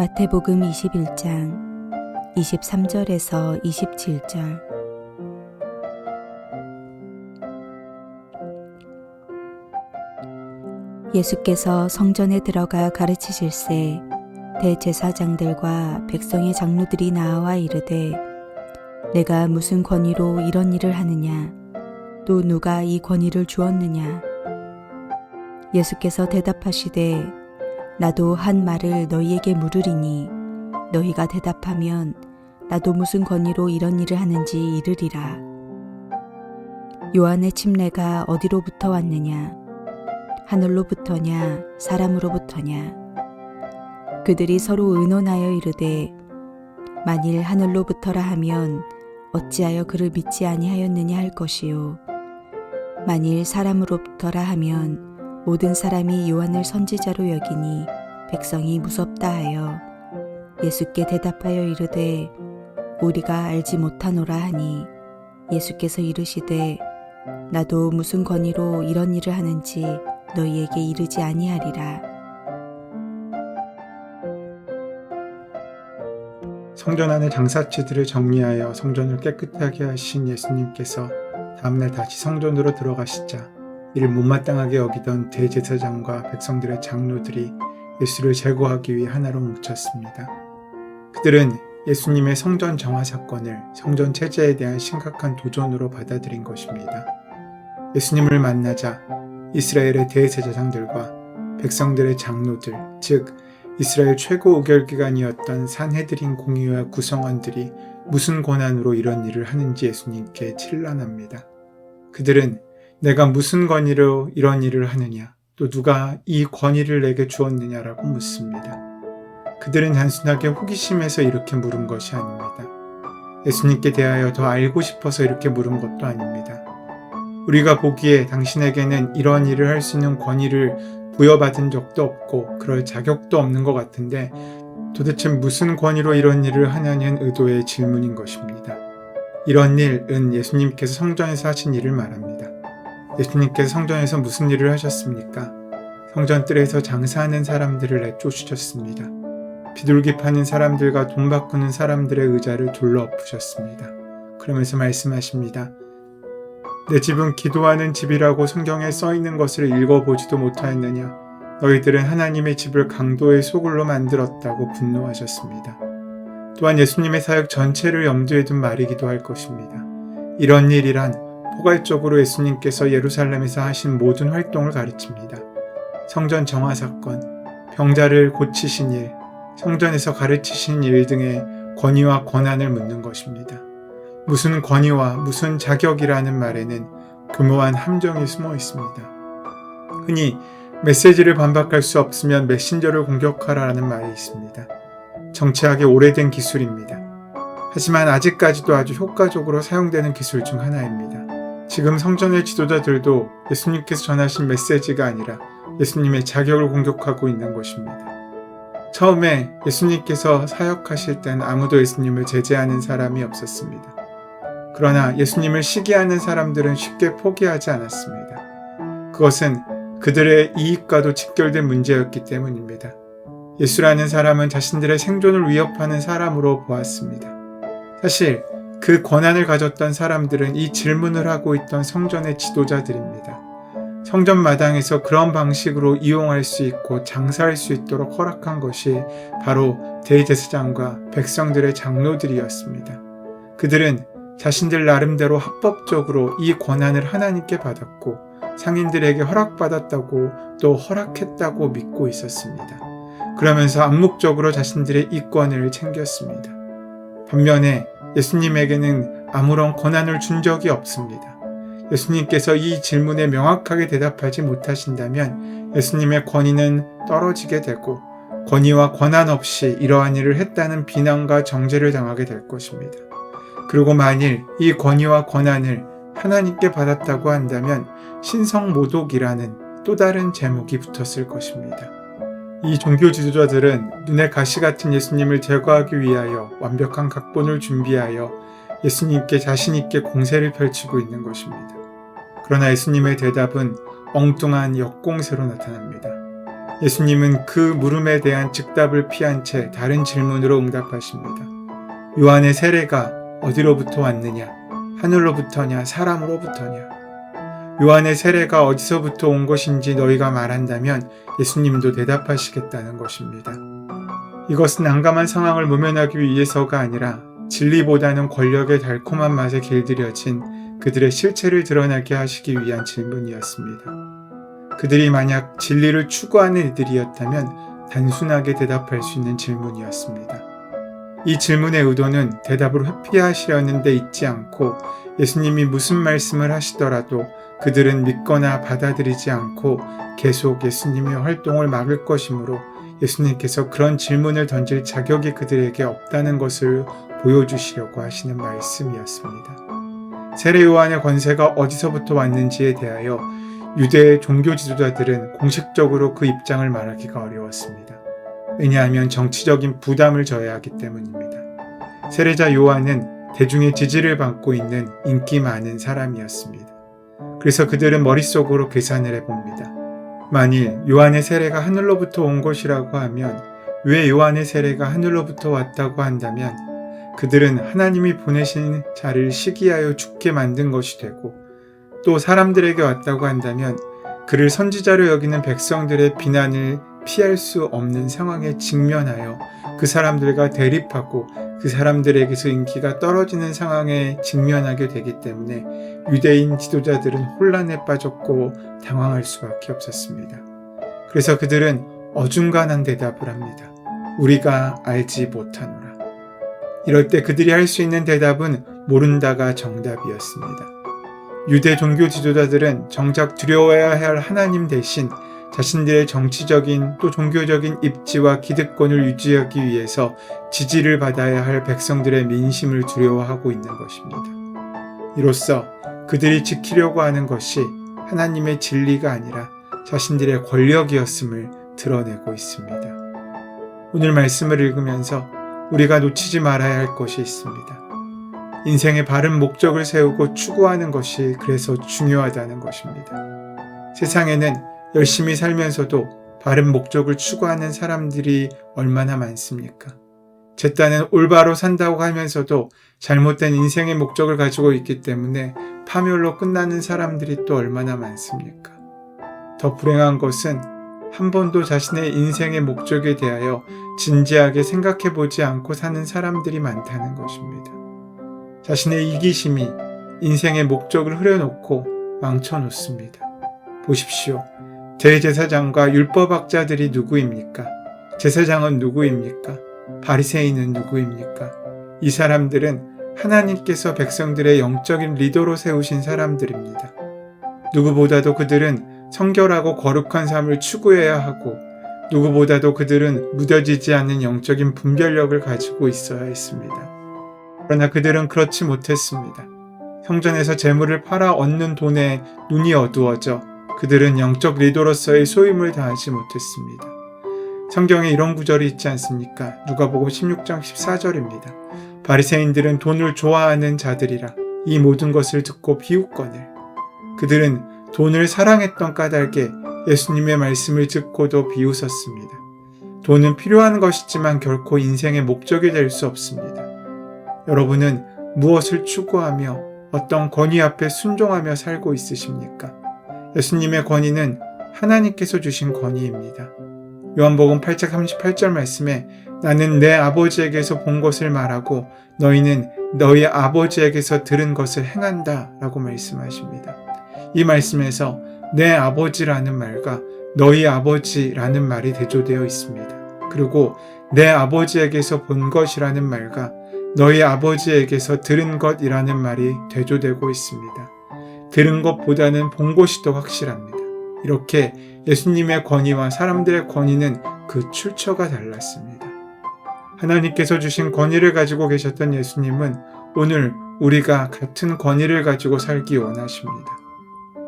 마태복음 21장 23절에서 27절. 예수께서 성전에 들어가 가르치실새 대제사장들과 백성의 장로들이 나와 이르되 내가 무슨 권위로 이런 일을 하느냐? 또 누가 이 권위를 주었느냐? 예수께서 대답하시되 나도 한 말을 너희에게 물으리니 너희가 대답하면 나도 무슨 권위로 이런 일을 하는지 이르리라. 요한의 침례가 어디로부터 왔느냐? 하늘로부터냐? 사람으로부터냐? 그들이 서로 의논하여 이르되 만일 하늘로부터라 하면 어찌하여 그를 믿지 아니하였느냐 할 것이요. 만일 사람으로부터라 하면 모든 사람이 요한을 선지자로 여기니 백성이 무섭다 하여 예수께 대답하여 이르되 우리가 알지 못하노라 하니 예수께서 이르시되 나도 무슨 권위로 이런 일을 하는지 너희에게 이르지 아니하리라. 성전 안의 장사치들을 정리하여 성전을 깨끗하게 하신 예수님께서 다음날 다시 성전으로 들어가시자 이를 못마땅하게 여기던 대제사장과 백성들의 장로들이 예수를 제거하기 위해 하나로 뭉쳤습니다. 그들은 예수님의 성전 정화 사건을 성전 체제에 대한 심각한 도전으로 받아들인 것입니다. 예수님을 만나자 이스라엘의 대제사장들과 백성들의 장로들, 즉 이스라엘 최고 의결기관이었던 산헤드린 공의와 구성원들이 무슨 권한으로 이런 일을 하는지 예수님께 칠란합니다. 그들은 내가 무슨 권위로 이런 일을 하느냐, 또 누가 이 권위를 내게 주었느냐라고 묻습니다. 그들은 단순하게 호기심에서 이렇게 물은 것이 아닙니다. 예수님께 대하여 더 알고 싶어서 이렇게 물은 것도 아닙니다. 우리가 보기에 당신에게는 이런 일을 할 수 있는 권위를 부여받은 적도 없고 그럴 자격도 없는 것 같은데 도대체 무슨 권위로 이런 일을 하냐는 의도의 질문인 것입니다. 이런 일은 예수님께서 성전에서 하신 일을 말합니다. 예수님께서 성전에서 무슨 일을 하셨습니까? 성전 뜰에서 장사하는 사람들을 내쫓으셨습니다. 비둘기 파는 사람들과 돈 바꾸는 사람들의 의자를 둘러 엎으셨습니다. 그러면서 말씀하십니다. 내 집은 기도하는 집이라고 성경에 써 있는 것을 읽어보지도 못하였느냐? 너희들은 하나님의 집을 강도의 소굴로 만들었다고 분노하셨습니다. 또한 예수님의 사역 전체를 염두에 둔 말이기도 할 것입니다. 이런 일이란 포괄적으로 예수님께서 예루살렘에서 하신 모든 활동을 가르칩니다. 성전 정화 사건, 병자를 고치신 일, 성전에서 가르치신 일 등의 권위와 권한을 묻는 것입니다. 무슨 권위와 무슨 자격이라는 말에는 교묘한 함정이 숨어 있습니다. 흔히 메시지를 반박할 수 없으면 메신저를 공격하라는 말이 있습니다. 정치학의 오래된 기술입니다. 하지만 아직까지도 아주 효과적으로 사용되는 기술 중 하나입니다. 지금 성전의 지도자들도 예수님께서 전하신 메시지가 아니라 예수님의 자격을 공격하고 있는 것입니다. 처음에 예수님께서 사역하실 땐 아무도 예수님을 제재하는 사람이 없었습니다. 그러나 예수님을 시기하는 사람들은 쉽게 포기하지 않았습니다. 그것은 그들의 이익과도 직결된 문제였기 때문입니다. 예수라는 사람은 자신들의 생존을 위협하는 사람으로 보았습니다. 사실 그 권한을 가졌던 사람들은 이 질문을 하고 있던 성전의 지도자들입니다. 성전 마당에서 그런 방식으로 이용할 수 있고 장사할 수 있도록 허락한 것이 바로 대제사장과 백성들의 장로들이었습니다. 그들은 자신들 나름대로 합법적으로 이 권한을 하나님께 받았고 상인들에게 허락받았다고 또 허락했다고 믿고 있었습니다. 그러면서 암묵적으로 자신들의 이권을 챙겼습니다. 반면에 예수님에게는 아무런 권한을 준 적이 없습니다. 예수님께서 이 질문에 명확하게 대답하지 못하신다면 예수님의 권위는 떨어지게 되고 권위와 권한 없이 이러한 일을 했다는 비난과 정죄를 당하게 될 것입니다. 그리고 만일 이 권위와 권한을 하나님께 받았다고 한다면 신성모독이라는 또 다른 제목이 붙었을 것입니다. 이 종교 지도자들은 눈에 가시 같은 예수님을 제거하기 위하여 완벽한 각본을 준비하여 예수님께 자신있게 공세를 펼치고 있는 것입니다. 그러나 예수님의 대답은 엉뚱한 역공세로 나타납니다. 예수님은 그 물음에 대한 즉답을 피한 채 다른 질문으로 응답하십니다. 요한의 세례가 어디로부터 왔느냐? 하늘로부터냐? 사람으로부터냐? 요한의 세례가 어디서부터 온 것인지 너희가 말한다면 예수님도 대답하시겠다는 것입니다. 이것은 난감한 상황을 모면하기 위해서가 아니라 진리보다는 권력의 달콤한 맛에 길들여진 그들의 실체를 드러나게 하시기 위한 질문이었습니다. 그들이 만약 진리를 추구하는 이들이었다면 단순하게 대답할 수 있는 질문이었습니다. 이 질문의 의도는 대답을 회피하시려는 데 있지 않고 예수님이 무슨 말씀을 하시더라도 그들은 믿거나 받아들이지 않고 계속 예수님의 활동을 막을 것이므로 예수님께서 그런 질문을 던질 자격이 그들에게 없다는 것을 보여주시려고 하시는 말씀이었습니다. 세례 요한의 권세가 어디서부터 왔는지에 대하여 유대의 종교 지도자들은 공식적으로 그 입장을 말하기가 어려웠습니다. 왜냐하면 정치적인 부담을 져야 하기 때문입니다. 세례자 요한은 대중의 지지를 받고 있는 인기 많은 사람이었습니다. 그래서 그들은 머릿속으로 계산을 해봅니다. 만일 요한의 세례가 하늘로부터 온 것이라고 하면 왜 요한의 세례가 하늘로부터 왔다고 한다면 그들은 하나님이 보내신 자를 시기하여 죽게 만든 것이 되고 또 사람들에게 왔다고 한다면 그를 선지자로 여기는 백성들의 비난을 피할 수 없는 상황에 직면하여 그 사람들과 대립하고 그 사람들에게서 인기가 떨어지는 상황에 직면하게 되기 때문에 유대인 지도자들은 혼란에 빠졌고 당황할 수밖에 없었습니다. 그래서 그들은 어중간한 대답을 합니다. 우리가 알지 못하노라. 이럴 때 그들이 할 수 있는 대답은 모른다가 정답이었습니다. 유대 종교 지도자들은 정작 두려워해야 할 하나님 대신 자신들의 정치적인 또 종교적인 입지와 기득권을 유지하기 위해서 지지를 받아야 할 백성들의 민심을 두려워하고 있는 것입니다. 이로써 그들이 지키려고 하는 것이 하나님의 진리가 아니라 자신들의 권력이었음을 드러내고 있습니다. 오늘 말씀을 읽으면서 우리가 놓치지 말아야 할 것이 있습니다. 인생의 바른 목적을 세우고 추구하는 것이 그래서 중요하다는 것입니다. 세상에는 열심히 살면서도 바른 목적을 추구하는 사람들이 얼마나 많습니까? 제 딴은 올바로 산다고 하면서도 잘못된 인생의 목적을 가지고 있기 때문에 파멸로 끝나는 사람들이 또 얼마나 많습니까? 더 불행한 것은 한 번도 자신의 인생의 목적에 대하여 진지하게 생각해 보지 않고 사는 사람들이 많다는 것입니다. 자신의 이기심이 인생의 목적을 흐려놓고 망쳐놓습니다. 보십시오. 대제사장과 율법학자들이 누구입니까? 제사장은 누구입니까? 바리새인은 누구입니까? 이 사람들은 하나님께서 백성들의 영적인 리더로 세우신 사람들입니다. 누구보다도 그들은 성결하고 거룩한 삶을 추구해야 하고 누구보다도 그들은 무뎌지지 않는 영적인 분별력을 가지고 있어야 했습니다. 그러나 그들은 그렇지 못했습니다. 성전에서 재물을 팔아 얻는 돈에 눈이 어두워져 그들은 영적 리더로서의 소임을 다하지 못했습니다. 성경에 이런 구절이 있지 않습니까? 누가복음 16장 14절입니다. 바리새인들은 돈을 좋아하는 자들이라 이 모든 것을 듣고 비웃거늘 그들은 돈을 사랑했던 까닭에 예수님의 말씀을 듣고도 비웃었습니다. 돈은 필요한 것이지만 결코 인생의 목적이 될 수 없습니다. 여러분은 무엇을 추구하며 어떤 권위 앞에 순종하며 살고 있으십니까? 예수님의 권위는 하나님께서 주신 권위입니다. 요한복음 8장 38절 말씀에 나는 내 아버지에게서 본 것을 말하고 너희는 너희 아버지에게서 들은 것을 행한다 라고 말씀하십니다. 이 말씀에서 내 아버지라는 말과 너희 아버지라는 말이 대조되어 있습니다. 그리고 내 아버지에게서 본 것이라는 말과 너희 아버지에게서 들은 것이라는 말이 대조되고 있습니다. 들은 것보다는 본 것이 더 확실합니다. 이렇게 예수님의 권위와 사람들의 권위는 그 출처가 달랐습니다. 하나님께서 주신 권위를 가지고 계셨던 예수님은 오늘 우리가 같은 권위를 가지고 살기 원하십니다.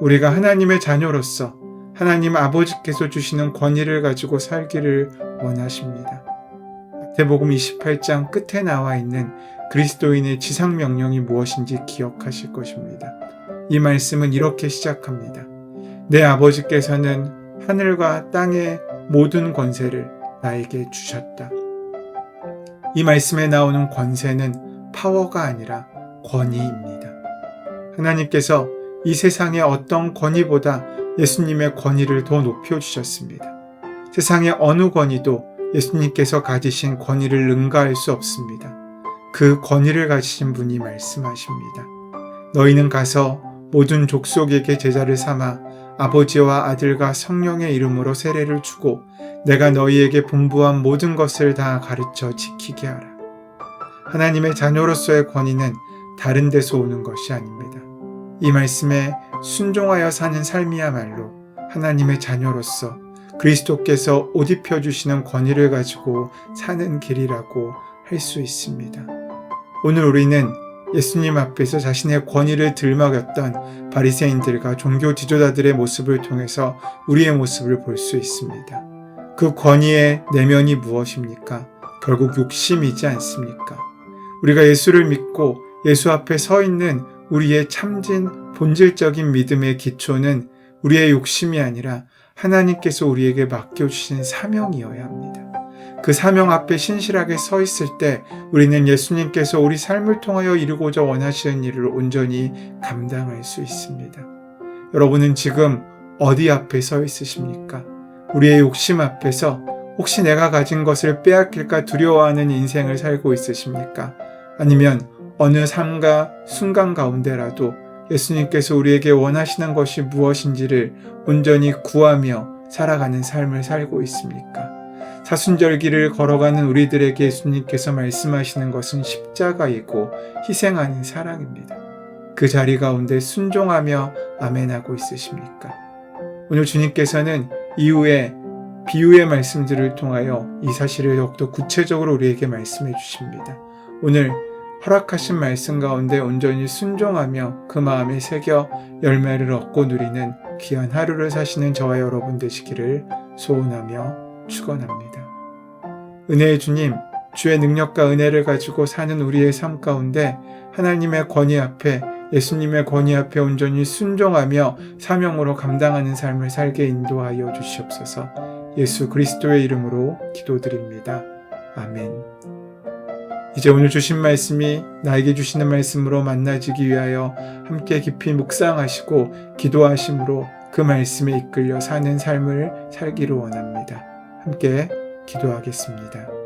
우리가 하나님의 자녀로서 하나님 아버지께서 주시는 권위를 가지고 살기를 원하십니다. 마태복음 28장 끝에 나와 있는 그리스도인의 지상 명령이 무엇인지 기억하실 것입니다. 이 말씀은 이렇게 시작합니다. 내 아버지께서는 하늘과 땅의 모든 권세를 나에게 주셨다. 이 말씀에 나오는 권세는 파워가 아니라 권위입니다. 하나님께서 이 세상의 어떤 권위보다 예수님의 권위를 더 높여주셨습니다. 세상의 어느 권위도 예수님께서 가지신 권위를 능가할 수 없습니다. 그 권위를 가지신 분이 말씀하십니다. 너희는 가서 모든 족속에게 제자를 삼아 아버지와 아들과 성령의 이름으로 세례를 주고 내가 너희에게 분부한 모든 것을 다 가르쳐 지키게 하라. 하나님의 자녀로서의 권위는 다른 데서 오는 것이 아닙니다. 이 말씀에 순종하여 사는 삶이야말로 하나님의 자녀로서 그리스도께서 옷 입혀주시는 권위를 가지고 사는 길이라고 할 수 있습니다. 오늘 우리는 예수님 앞에서 자신의 권위를 들먹였던 바리새인들과 종교 지도자들의 모습을 통해서 우리의 모습을 볼 수 있습니다. 그 권위의 내면이 무엇입니까? 결국 욕심이지 않습니까? 우리가 예수를 믿고 예수 앞에 서 있는 우리의 참진 본질적인 믿음의 기초는 우리의 욕심이 아니라 하나님께서 우리에게 맡겨주신 사명이어야 합니다. 그 사명 앞에 신실하게 서 있을 때 우리는 예수님께서 우리 삶을 통하여 이루고자 원하시는 일을 온전히 감당할 수 있습니다. 여러분은 지금 어디 앞에 서 있으십니까? 우리의 욕심 앞에서 혹시 내가 가진 것을 빼앗길까 두려워하는 인생을 살고 있으십니까? 아니면 어느 삶과 순간 가운데라도 예수님께서 우리에게 원하시는 것이 무엇인지를 온전히 구하며 살아가는 삶을 살고 있습니까? 사순절기를 걸어가는 우리들에게 예수님께서 말씀하시는 것은 십자가이고 희생하는 사랑입니다. 그 자리 가운데 순종하며 아멘하고 있으십니까? 오늘 주님께서는 이후에 비유의 말씀들을 통하여 이 사실을 더욱더 구체적으로 우리에게 말씀해 주십니다. 오늘 허락하신 말씀 가운데 온전히 순종하며 그 마음에 새겨 열매를 얻고 누리는 귀한 하루를 사시는 저와 여러분 되시기를 소원하며 축원합니다. 은혜의 주님, 주의 능력과 은혜를 가지고 사는 우리의 삶 가운데 하나님의 권위 앞에 예수님의 권위 앞에 온전히 순종하며 사명으로 감당하는 삶을 살게 인도하여 주시옵소서. 예수 그리스도의 이름으로 기도드립니다. 아멘. 이제 오늘 주신 말씀이 나에게 주시는 말씀으로 만나지기 위하여 함께 깊이 묵상하시고 기도하심으로 그 말씀에 이끌려 사는 삶을 살기를 원합니다. 함께 기도하겠습니다.